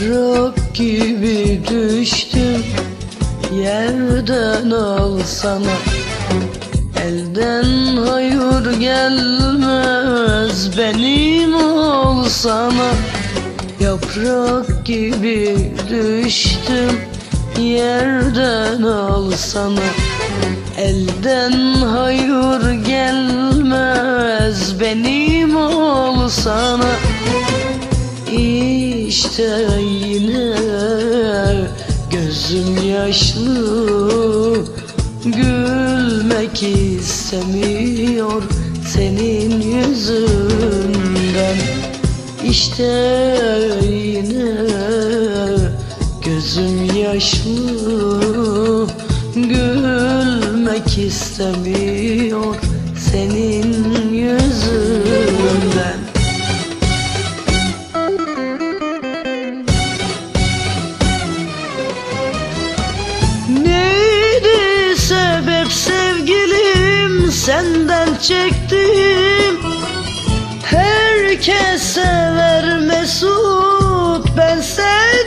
Yaprak gibi düştüm Yerden alsana Elden hayır gelmez Benim olsana Yaprak gibi düştüm Yerden alsana Elden hayır gelmez Benim olsana İşte yine gözüm yaşlı. Gülmek istemiyor senin yüzünden. İşte yine gözüm yaşlı. Gülmek istemiyor senin senden çektim Herkes sever Mesut. Ben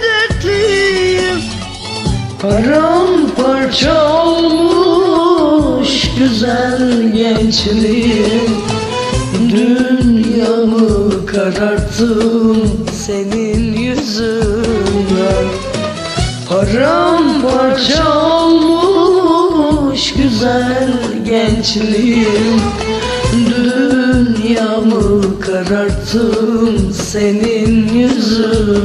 dertliyim Paramparça olmuş güzel gençliğim. Dünyamı kararttım senin yüzünden. Paramparça olmuş güzel gençliğim. Dünyamı kararttım senin yüzünden